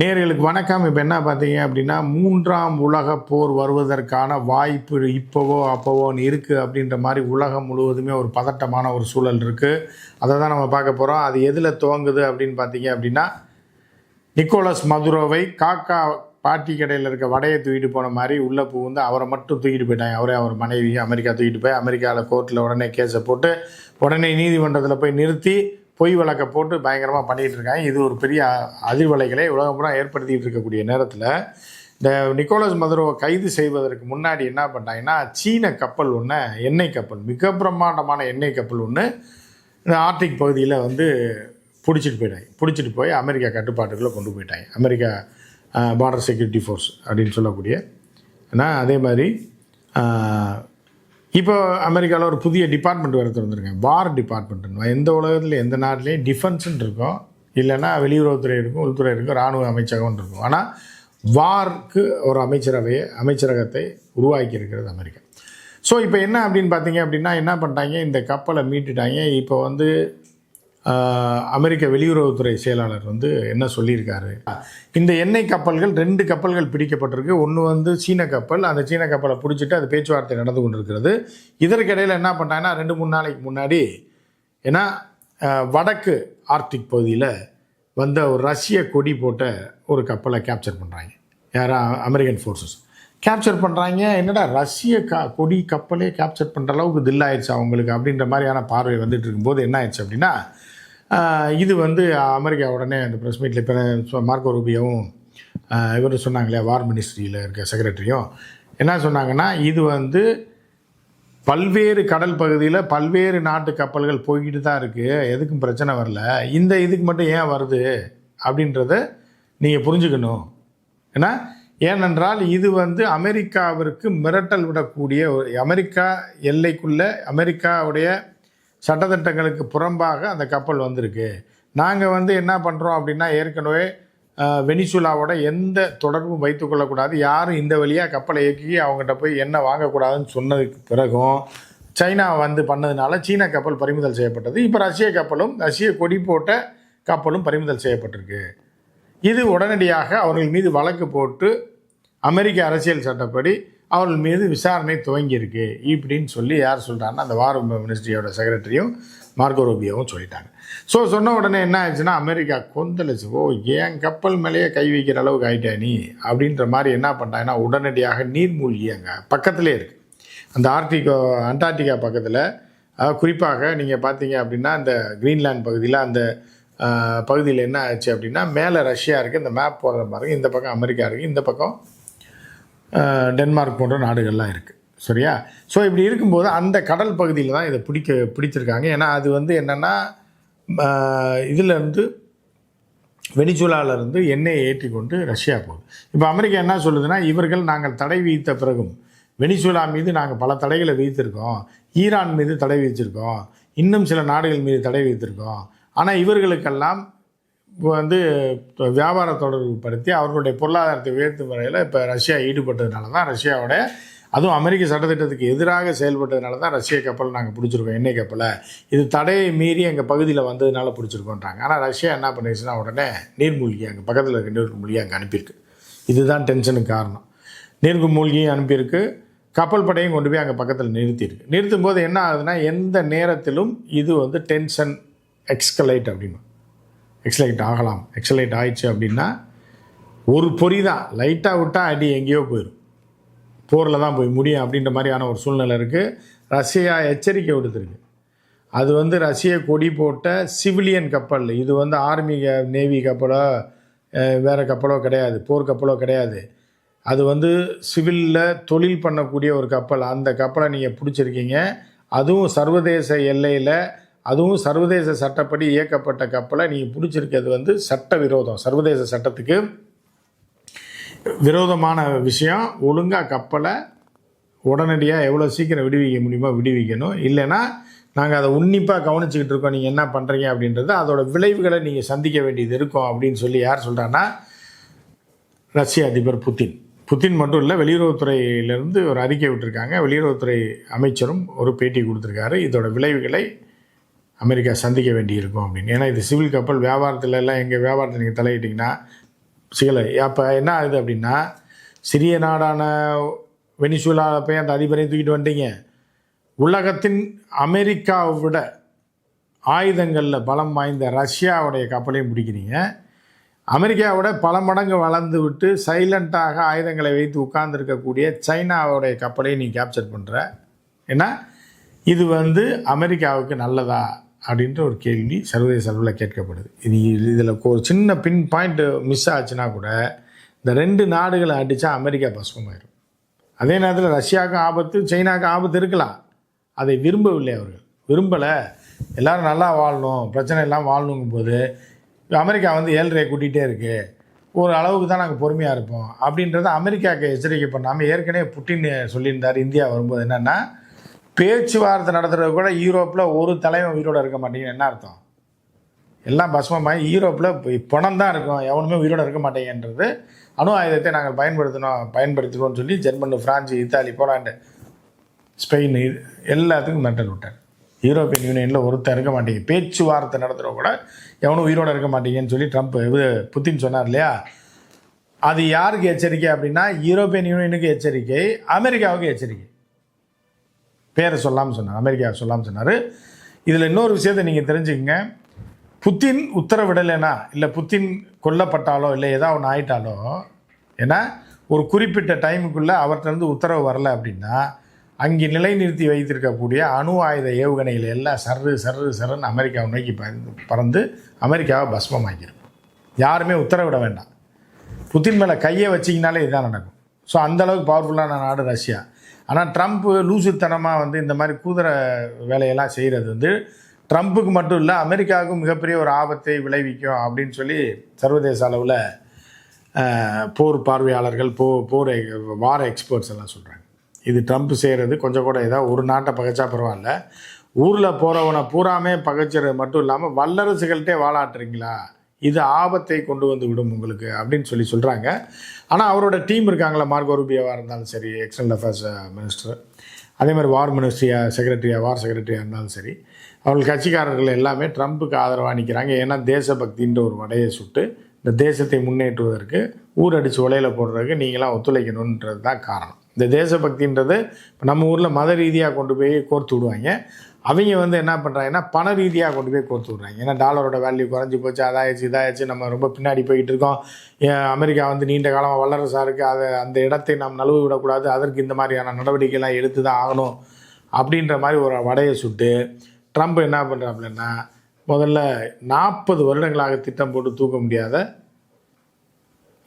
நேர்களுக்கு வணக்கம். இப்போ என்ன பார்த்தீங்க அப்படின்னா மூன்றாம் உலக போர் வருவதற்கான வாய்ப்பு இப்போவோ அப்போவோன்னு இருக்குது அப்படின்ற மாதிரி உலகம் முழுவதுமே ஒரு பதட்டமான ஒரு சூழல் இருக்குது அதை தான் நம்ம பார்க்க போகிறோம் அது எதில் துவங்குது அப்படின்னு பார்த்தீங்க அப்படின்னா நிக்கோலஸ் மதுரோவை காக்கா பாட்டி கடையில் இருக்க வடையை தூக்கிட்டு போன மாதிரி உள்ளே புகுந்து அவரை மட்டும் தூக்கிட்டு போயிட்டாங்க. அவரே அவர் மனைவி அமெரிக்கா தூக்கிட்டு போய் அமெரிக்காவில் கோர்ட்டில் உடனே கேஸை போட்டு உடனே நீதிமன்றத்தில் போய் நிறுத்தி பொய் வழக்கை போட்டு பயங்கரமாக பண்ணிகிட்டு இருக்காங்க. இது ஒரு பெரிய அதிர்வலைகளை உலகம் பூரா ஏற்படுத்திகிட்டு இருக்கக்கூடிய நேரத்தில் இந்த நிக்கோலஸ் மதுரோவை கைது செய்வதற்கு முன்னாடி என்ன பண்ணாங்கன்னா சீன கப்பல் ஒன்று எண்ணெய் கப்பல் மிக பிரம்மாண்டமான எண்ணெய் கப்பல் ஒன்று இந்த ஆர்டிக் பகுதியில் வந்து பிடிச்சிட்டு போயிட்டாங்க. பிடிச்சிட்டு போய் அமெரிக்கா கட்டுப்பாட்டுக்குள்ளே கொண்டு போயிட்டாங்க. அமெரிக்கா பார்டர் செக்யூரிட்டி ஃபோர்ஸ் அப்படின்னு சொல்லக்கூடிய ஏன்னா அதே மாதிரி இப்போ அமெரிக்காவில் ஒரு புதிய டிபார்ட்மெண்ட் வேறு திறந்துருக்கேன். வார் டிபார்ட்மெண்ட்னு எந்த உலகத்தில் எந்த நாட்டிலையும் டிஃபென்ஸ்ன்னு இருக்கும். இல்லைன்னா வெளியுறவுத்துறை இருக்கும் உள்துறை இருக்கும் இராணுவ அமைச்சகம் இருக்கும். ஆனால் வார்க்கு ஒரு அமைச்சரவையை அமைச்சரகத்தை உருவாக்கி இருக்கிறது அமெரிக்கா. ஸோ இப்போ என்ன அப்படின்னு பார்த்தீங்க அப்படின்னா என்ன பண்ணிட்டாங்க? இந்த கப்பலை மீட்டுட்டாங்க. இப்போ வந்து அமெரிக்க வெளியுறவுத்துறை செயலாளர் வந்து என்ன சொல்லியிருக்காரு? இந்த எண்ணெய் கப்பல்கள் ரெண்டு கப்பல்கள் பிடிக்கப்பட்டிருக்கு. ஒன்று வந்து சீன கப்பல் அந்த சீன கப்பலை பிடிச்சிட்டு அது பேச்சுவார்த்தை நடந்து கொண்டிருக்கிறது. இதற்கிடையில் என்ன பண்ணாங்கன்னா ரெண்டு மூணு நாளைக்கு முன்னாடி ஏன்னா வடக்கு ஆர்க்டிக் பகுதியில் வந்த ஒரு ரஷ்ய கொடி போட்ட ஒரு கப்பலை கேப்சர் பண்ணுறாங்க யாரா அமெரிக்கன் ஃபோர்ஸஸ் கேப்சர் பண்ணுறாங்க என்னடா ரஷ்ய க கொடி கப்பலே கேப்சர் பண்ணுற அளவுக்கு தில்லாயிடுச்சு அவங்களுக்கு அப்படின்ற மாதிரியான பார்வை வந்துட்டு இருக்கும்போது என்ன ஆயிடுச்சு அப்படின்னா இது வந்து அமெரிக்கா உடனே அந்த ப்ரெஸ் மீட்டில் இப்போ மார்க்கோ ரூபியாவும் இவர் சொன்னாங்களே வார் மினிஸ்ட்ரியில் இருக்க செக்ரட்டரியும் என்ன சொன்னாங்கன்னா இது வந்து பல்வேறு கடல் பகுதியில் பல்வேறு நாட்டு கப்பல்கள் போய்கிட்டு தான் இருக்குது எதுக்கும் பிரச்சனை வரல. இந்த இதுக்கு மட்டும் ஏன் வருது? அப்படின்றத நீங்கள் புரிஞ்சுக்கணும். ஏன்னா ஏனென்றால் இது வந்து அமெரிக்காவிற்கு மிரட்டல் விடக்கூடிய ஒரு அமெரிக்கா எல்லைக்குள்ளே அமெரிக்காவுடைய சட்டத்திட்டங்களுக்கு புறம்பாக அந்த கப்பல் வந்திருக்கு. நாங்கள் வந்து என்ன பண்ணுறோம் அப்படின்னா ஏற்கனவே வெனிசுலாவோட எந்த தொடர்பும் வைத்துக்கொள்ளக்கூடாது யாரும் இந்த வழியாக கப்பலை இயக்கி அவங்ககிட்ட போய் என்ன வாங்கக்கூடாதுன்னு சொன்னதுக்கு பிறகும் சைனா வந்து பண்ணதுனால சீன கப்பல் பறிமுதல் செய்யப்பட்டது. இப்போ ரஷ்ய கப்பலும் ரஷ்ய கொடி போட்ட கப்பலும் பறிமுதல் செய்யப்பட்டிருக்கு. இது உடனடியாக அவர்கள் மீது வழக்கு போட்டு அமெரிக்க அரசியல் சட்டப்படி அவர்கள் மீது விசாரணை துவங்கியிருக்கு இப்படின்னு சொல்லி யார் சொல்கிறாங்கன்னா அந்த வார் மினிஸ்ட்ரியோட செக்ரட்டரியும் மார்கோ ரூபியோவும் சொல்லிட்டாங்க. ஸோ சொன்ன உடனே என்ன ஆயிடுச்சுன்னா அமெரிக்கா கொந்தளிச்சு ஓ ஏன் கப்பல் மேலேயே கை வைக்கிற அளவுக்கு ஆயிட்டா நீ? அப்படின்ற மாதிரி என்ன பண்ணிட்டாங்கன்னா உடனடியாக நீர்மூழ்கி அங்கே பக்கத்துலேயே இருக்குது அந்த ஆர்டிகோ அண்டார்டிகா பக்கத்தில் குறிப்பாக நீங்கள் பார்த்தீங்க அப்படின்னா இந்த க்ரீன்லேண்ட் பகுதியில் அந்த பகுதியில் என்ன ஆச்சு அப்படின்னா மேலே ரஷ்யா இருக்குது இந்த மேப் போடுற பாருங்க இந்த பக்கம் அமெரிக்கா இருக்குது இந்த பக்கம் டென்மார்க் போன்ற நாடுகள்லாம் இருக்குது சரியா? ஸோ இப்படி இருக்கும்போது அந்த கடல் பகுதியில் தான் இதை பிடிக்க பிடிச்சிருக்காங்க. ஏன்னா அது வந்து என்னென்னா இதிலேருந்து வெனிசுலாவிலிருந்து எண்ணெயை ஏற்றி கொண்டு ரஷ்யா போகுது. இப்போ அமெரிக்கா என்ன சொல்லுதுன்னா இவர்கள் நாங்கள் தடை விதித்த பிறகும் வெனிசுலா மீது நாங்கள் பல தடைகளை விதித்திருக்கோம். ஈரான் மீது தடை விதிச்சிருக்கோம் இன்னும் சில நாடுகள் மீது தடை விதித்திருக்கோம். ஆனால் இவர்களுக்கெல்லாம் வந்து இப்போ வியாபார தொடர்பு படுத்தி அவர்களுடைய பொருளாதாரத்தை உயர்த்தும் வரையில் இப்போ ரஷ்யா ஈடுபட்டதுனால தான் ரஷ்யாவோட அதுவும் அமெரிக்க சட்டத்திட்டத்துக்கு எதிராக செயல்பட்டதுனால தான் ரஷ்ய கப்பல் நாங்கள் பிடிச்சிருக்கோம் எண்ணெய் கப்பலை. இது தடையை மீறி எங்கள் பகுதியில் வந்ததுனால பிடிச்சிருக்கோன்றாங்க. ஆனால் ரஷ்யா என்ன பண்ணிடுச்சுன்னா உடனே நீர்மூழ்கி அங்கே பக்கத்தில் இருக்க நீர்மூழ்கி அங்கே அனுப்பியிருக்கு. இதுதான் டென்ஷனுக்கு காரணம். நீர்மூழ்கியும் அனுப்பியிருக்கு. கப்பல் படையும் கொண்டு போய் அங்கே பக்கத்தில் நிறுத்தியிருக்கு. நிறுத்தும் போது என்ன ஆகுதுன்னா எந்த நேரத்திலும் இது வந்து டென்ஷன் எக்ஸ்கலைட் அப்படின்னு. எக்ஸலைட் ஆகலாம். எக்ஸலைட் ஆயிடுச்சு அப்படின்னா ஒரு பொறி தான். லைட்டாக விட்டால் அடி எங்கேயோ போயிடும் போரில் தான் போய் முடியும் அப்படின்ற மாதிரியான ஒரு சூழ்நிலை இருக்குது ரஷ்யா எச்சரிக்கை விடுத்துருக்கு. அது வந்து ரஷ்ய கொடி போட்ட சிவிலியன் கப்பல். இது வந்து ஆர்மி நேவி கப்பலோ வேறு கப்பலோ கிடையாது. போர் கப்பலோ கிடையாது. அது வந்து சிவிலில் தொழில் பண்ணக்கூடிய ஒரு கப்பல். அந்த கப்பலை நீங்கள் பிடிச்சிருக்கீங்க. அதுவும் சர்வதேச எல்லையில் அதுவும் சர்வதேச சட்டப்படி இயக்கப்பட்ட கப்பலை நீங்கள் பிடிச்சிருக்கிறது வந்து சட்ட விரோதம் சர்வதேச சட்டத்துக்கு விரோதமான விஷயம். ஒழுங்காக கப்பலை உடனடியாக எவ்வளோ சீக்கிரம் விடுவிக்க முடியுமோ விடுவிக்கணும். இல்லைன்னா நாங்கள் அதை உன்னிப்பாக கவனிச்சுக்கிட்டு இருக்கோம். நீங்கள் என்ன பண்ணுறீங்க அப்படின்றது அதோட விளைவுகளை நீங்கள் சந்திக்க வேண்டியது இருக்கும் அப்படின்னு சொல்லி யார் சொல்கிறான்னா ரஷ்ய அதிபர் புத்தின் புத்தின் மட்டும் இல்லை வெளியுறவுத்துறையிலேருந்து ஒரு அறிக்கை விட்டுருக்காங்க. வெளியுறவுத்துறை அமைச்சரும் ஒரு பேட்டி கொடுத்துருக்காரு. இதோட விளைவுகளை அமெரிக்கா சந்திக்க வேண்டியிருக்கும் அப்படின்னு. ஏன்னா இது சிவில் கப்பல் வியாபாரத்தில் எல்லாம் எங்கள் வியாபாரத்தில் நீங்கள் தலையிட்டிங்கன்னா சிகலை. அப்போ என்ன ஆகுது அப்படின்னா சிறிய நாடான வெனிசுலாவில் போய் அந்த அதிபரையும் தூக்கிட்டு வந்துட்டீங்க. உலகத்தின் அமெரிக்காவை விட ஆயுதங்களில் பலம் வாய்ந்த ரஷ்யாவுடைய கப்பலையும் பிடிக்கிறீங்க. அமெரிக்காவோட பல மடங்கு வளர்ந்து விட்டு சைலண்ட்டாக ஆயுதங்களை வைத்து உட்கார்ந்துருக்கக்கூடிய சைனாவுடைய கப்பலையும் நீ கேப்சர் பண்ணுற ஏன்னா இது வந்து அமெரிக்காவுக்கு நல்லதா? அப்படின்ற ஒரு கேள்வி சர்வதேச அளவில் கேட்கப்படுது. இது இதில் ஒரு சின்ன பின் பாயிண்ட் மிஸ் ஆச்சுன்னா கூட இந்த ரெண்டு நாடுகளை அடித்தா அமெரிக்கா பசுமாயிரும். அதே நேரத்தில் ரஷ்யாவுக்கும் ஆபத்து சைனாவுக்கும் ஆபத்து இருக்கலாம். அதை விரும்பவில்லை அவர்கள். விரும்பலை. எல்லோரும் நல்லா வாழணும் பிரச்சனை இல்லாமல் வாழணுங்கும் போது அமெரிக்கா வந்து ஏழ்றையை கூட்டிகிட்டே இருக்குது ஒரு அளவுக்கு தான் நாங்கள் பொறுமையாக இருப்போம். அப்படின்றத அமெரிக்காவுக்கு எச்சரிக்கை பண்ணாமல் ஏற்கனவே புட்டின் சொல்லியிருந்தார் இந்தியா வரும்போது என்னென்னா பேச்சுவார்த்தை நடத்துறது கூட யூரோப்பில் ஒரு தலைவன் உயிரோடு இருக்க மாட்டேங்குது. என்ன அர்த்தம்? எல்லாம் பஸ்மமாகி யூரோப்பில் பணம் தான் இருக்கும். எவனுமே உயிரோடு இருக்க மாட்டேங்கன்றது அணு ஆயுதத்தை நாங்கள் பயன்படுத்தணும் பயன்படுத்துகிறோம்னு சொல்லி German France Italy Poland Spain எல்லாத்துக்கும் மெட்டல் விட்டார். யூரோப்பியன் யூனியனில் ஒருத்தர் இருக்க மாட்டேங்க பேச்சுவார்த்தை நடத்துகிற கூட எவனும் உயிரோடு இருக்க மாட்டேங்கன்னு சொல்லி ட்ரம்ப் இது புத்தின் சொன்னார் இல்லையா? அது யாருக்கு எச்சரிக்கை அப்படின்னா யூரோப்பியன் யூனியனுக்கு எச்சரிக்கை அமெரிக்காவுக்கு எச்சரிக்கை. பேரை சொல்லாமல் சொன்னார் அமெரிக்கா சொல்லாமல் சொன்னார். இதில் இன்னொரு விஷயத்தை நீங்கள் தெரிஞ்சுக்கங்க. புத்தின் உத்தரவிடலைனா இல்லை புத்தின் கொல்லப்பட்டாலோ இல்லை ஏதாவது ஒன்று ஆயிட்டாலோ ஏன்னா ஒரு குறிப்பிட்ட டைமுக்குள்ளே அவர்கிட்டருந்து உத்தரவு வரலை அப்படின்னா அங்கே நிலைநிறுத்தி வைத்திருக்கக்கூடிய அணு ஆயுத ஏவுகணைகள் எல்லாம் சர்ரு சர்ரு சர்ன்னு அமெரிக்காவை நோக்கி பறந்து பறந்து அமெரிக்காவை பஸ்மமாக்கிடும். யாருமே உத்தரவிட வேண்டாம். புத்தின் மேலே கையை வச்சிங்கனாலே இதுதான் நடக்கும். ஸோ அந்தளவுக்கு பவர்ஃபுல்லான நாடு ரஷ்யா. ஆனால் ட்ரம்ப்பு லூசுத்தனமாக வந்து இந்த மாதிரி குதிரை வேலையெல்லாம் செய்கிறது வந்து ட்ரம்ப்புக்கு மட்டும் இல்லை அமெரிக்காவுக்கும் மிகப்பெரிய ஒரு ஆபத்தை விளைவிக்கும் அப்படின்னு சொல்லி சர்வதேச அளவில் போர் பார்வையாளர்கள் போ போர் வார எக்ஸ்பர்ட்ஸ் எல்லாம் சொல்கிறாங்க இது ட்ரம்ப் செய்கிறது கொஞ்சம் கூட ஏதாவது ஒரு நாட்டை பகைச்சா பரவாயில்ல. ஊரில் போகிறவனை பூராமே பகைச்சது மட்டும் இல்லாமல் வல்லரசுகள்கிட்டே வாழாட்டுறீங்களா? இது ஆபத்தை கொண்டு வந்து விடும் உங்களுக்கு அப்படின்னு சொல்லி சொல்கிறாங்க ஆனால் அவரோட டீம் இருக்காங்களா? மார்கோ ரூபியாவாக இருந்தாலும் சரி எக்ஸ்டர்னல் அஃபேர்ஸ் மினிஸ்டர் அதே மாதிரி வார் மினிஸ்ட்ரியா செக்ரட்டரியா வார் செக்ரட்டரியாக இருந்தாலும் சரி அவர்கள் கட்சிக்காரர்கள் எல்லாமே ட்ரம்ப்புக்கு ஆதரவாக நிற்கிறாங்க ஏன்னா தேசபக்தின்ற ஒரு வடையை சுட்டு இந்த தேசத்தை முன்னேற்றுவதற்கு ஊரடிச்சு உலையில் போடுறதுக்கு நீங்களாம் ஒத்துழைக்கணுன்றது தான் காரணம். இந்த தேசபக்தின்றது இப்போ நம்ம ஊரில் மத ரீதியாக கொண்டு போய் கோர்த்து விடுவாங்க. அவங்க வந்து என்ன பண்ணுறாங்கன்னா பண ரீதியாக கொண்டு போய் கொடுத்து விட்றாங்க. ஏன்னா டாலரோட வேல்யூ குறைஞ்சி போச்சு அதாயிடுச்சு இதாகிடுச்சு நம்ம ரொம்ப பின்னாடி போயிட்டு இருக்கோம். அமெரிக்கா வந்து நீண்ட காலமாக வல்லரசாக இருக்குது அதை அந்த இடத்தை நாம் நழுவு விடக்கூடாது. அதற்கு இந்த மாதிரியான நடவடிக்கைலாம் எடுத்து தான் ஆகணும் அப்படின்ற மாதிரி ஒரு வடையை சுட்டு ட்ரம்ப் என்ன பண்ணுறாப்புலன்னா முதல்ல நாற்பது வருடங்களாக திட்டம் போட்டு தூக்க முடியாத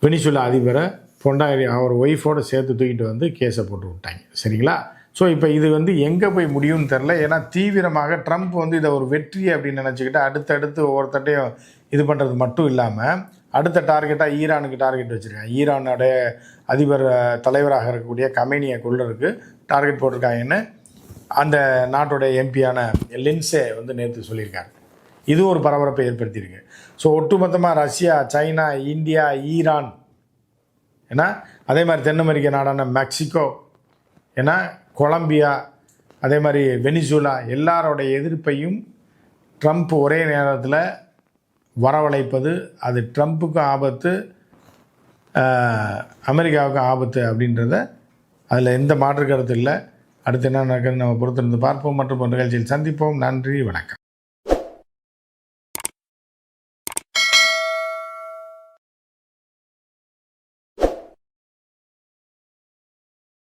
வெனிசுலா அதிபரை பொண்டாயிரம் அவர் ஒய்ஃபோடு சேர்த்து தூக்கிட்டு வந்து கேஸை போட்டு விட்டாங்க. சரிங்களா? ஸோ இப்போ இது வந்து எங்கே போய் முடியும்னு தெரில ஏன்னா தீவிரமாக ட்ரம்ப் வந்து இதை ஒரு வெற்றி அப்படின்னு நினச்சிக்கிட்டு அடுத்தடுத்து ஒவ்வொருத்தட்டையும் இது பண்ணுறது மட்டும் இல்லாமல் அடுத்த டார்கெட்டாக ஈரானுக்கு டார்கெட் வச்சுருக்காங்க. ஈரானுடைய அதிபர் தலைவராக இருக்கக்கூடிய கமேனியை கொள்ளருக்கு டார்கெட் போட்டிருக்காங்கன்னு அந்த நாட்டுடைய எம்பியான லின்ஸே வந்து நேற்று சொல்லியிருக்காங்க இது ஒரு பரபரப்பை ஏற்படுத்தியிருக்கு. ஸோ ஒட்டுமொத்தமாக ரஷ்யா சைனா இந்தியா ஈரான் ஏன்னா அதே மாதிரி தென் அமெரிக்க நாடான மெக்சிகோ ஏன்னா கொலம்பியா அதே மாதிரி வெனிசூலா எல்லாரோடைய எதிர்ப்பையும் ட்ரம்ப் ஒரே நேரத்தில் வரவழைப்பது அது ட்ரம்ப்புக்கும் ஆபத்து அமெரிக்காவுக்கும் ஆபத்து அப்படின்றத அதில் எந்த மாற்று கருத்து இல்லை. அடுத்து என்ன நடக்குதுன்னு நம்ம பொறுத்திருந்து பார்ப்போம். மற்றும் ஒரு நிகழ்ச்சியில் சந்திப்போம். நன்றி வணக்கம்.